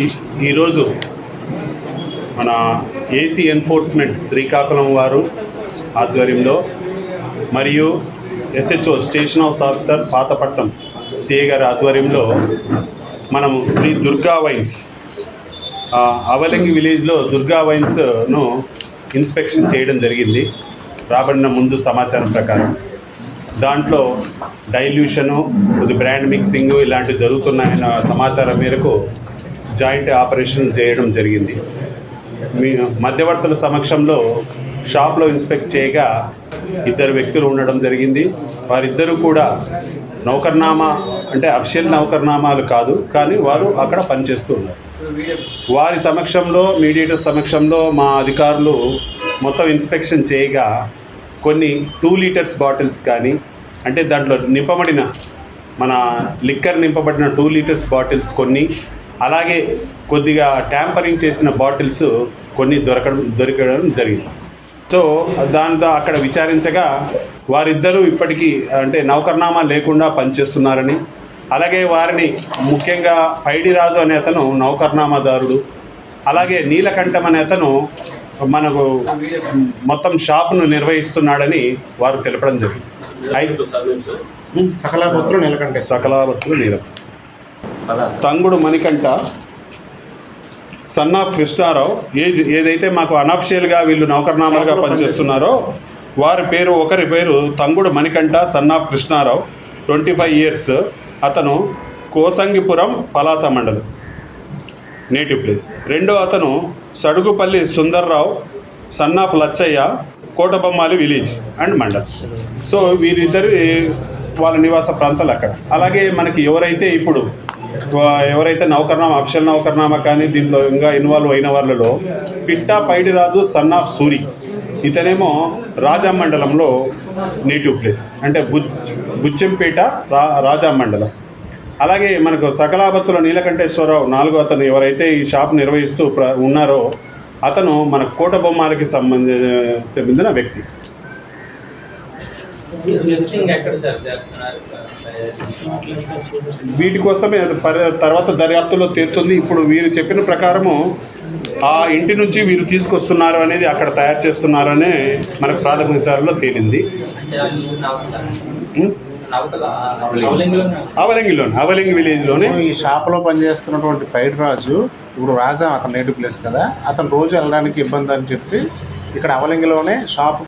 ఈ- ఈరోజు మన ఏసీ ఎన్ఫోర్స్మెంట్ శ్రీకాకుళం వారు ఆధ్వర్యంలో మరియు SHO station house officer Pathapatnam CA గారి ఆధ్వర్యంలో మనము శ్రీ దుర్గా వైన్స్ అవలంగి విలేజ్లో దుర్గా వైన్స్ను ఇన్స్పెక్షన్ చేయడం జరిగింది. రాబడిన ముందు సమాచారం ప్రకారం. దాంట్లో డైల్యూషను ఇది బ్రాండ్ మిక్సింగ్ ఇలాంటివి జరుగుతున్నాయన్న సమాచారం మేరకు జాయింట్ ఆపరేషన్ చేయడం జరిగింది. మీ మధ్యవర్తుల సమక్షంలో షాప్లో ఇన్స్పెక్ట్ చేయగా ఇద్దరు వ్యక్తులు ఉండడం జరిగింది. వారిద్దరూ కూడా నౌకర్నామా అంటే అఫిషియల్ నౌకర్నామాలు కాదు కానీ వారు అక్కడ పనిచేస్తూ ఉన్నారు. వారి సమక్షంలో మీడియేటర్ సమక్షంలో మా అధికారులు మొత్తం ఇన్స్పెక్షన్ చేయగా కొన్ని టూ లీటర్స్ బాటిల్స్ కానీ అంటే దాంట్లో నింపబడిన మన లిక్కర్ నింపబడిన టూ లీటర్స్ బాటిల్స్ కొన్ని అలాగే కొద్దిగా ట్యాంపరింగ్ చేసిన బాటిల్స్ కొన్ని దొరకడం దొరకడం జరిగింది. సో దానితో అక్కడ విచారించగా వారిద్దరూ ఇప్పటికీ అంటే నౌకర్నామా లేకుండా పనిచేస్తున్నారని అలాగే వారిని ముఖ్యంగా పైడిరాజు అనే అతను నౌకర్నామాదారుడు అలాగే నీలకంఠం అనే అతను మనకు మొత్తం షాపును నిర్వహిస్తున్నాడని వారు తెలపడం జరిగింది. అయితే సకలాపత్రులు నెలకంటే సకలావత్తులు నీలం Tangudu Manikanta son of Krishnarao age ఏదైతే మాకు అనఫిషియల్గా వీళ్ళు నౌకర్నామాలుగా పనిచేస్తున్నారో వారి పేరు ఒకరి పేరు Tangudu Manikanta son of Krishnarao twenty five years. అతను కోసంగిపురం పలాస మండలం నేటివ్ ప్లేస్. రెండో అతను Sadugupalli Sundarrao son of Lachayya Kotabommali village and mandal. So వీరిద్దరు వాళ్ళ నివాస ప్రాంతాలు అక్కడ. అలాగే మనకి ఎవరైతే ఇప్పుడు ఎవరైతే నౌకర్నామా అఫిషియల్ నౌకర్నామా కానీ దీంట్లో ఇంకా ఇన్వాల్వ్ అయిన వాళ్ళలో పిట్టా పైడిరాజు సన్ ఆఫ్ సూరి. ఇతనేమో రాజా మండలంలో నేటివ్ ప్లేస్. అంటే బుజ్ బుజ్జంపేట రా రాజా మండలం అలాగే మనకు సకలాపత్తుల నీలకంఠేశ్వరరావు నాలుగో అతను ఎవరైతే ఈ షాప్ నిర్వహిస్తూ ప్ర ఉన్నారో అతను మన కోట బొమ్మాలకి సంబంధించిన చెందిన వ్యక్తి మిక్సింగ్ ఎక్కడ సార్ చేస్తున్నారు వీటి కోసమే అది పరి- తర్వాత దర్యాప్తులో తేలుతుంది ఇప్పుడు వీరు చెప్పిన ప్రకారము ఆ ఇంటి నుంచి వీరు తీసుకొస్తున్నారు అనేది అక్కడ తయారు చేస్తున్నారు అనే మనకు ప్రాథమిక విచారణలో తేలింది. అవలింగ్లో అవలంగిలోనే. అవలంగి విలేజ్లోనే. ఈ షాప్లో పనిచేస్తున్నటువంటి పైడి రాజు ఇప్పుడు రాజా అతను నేటివ్ ప్లేస్ కదా అతను రోజు వెళ్ళడానికి ఇబ్బంది అని చెప్పి ఇక్కడ అవలింగిలోనే షాప్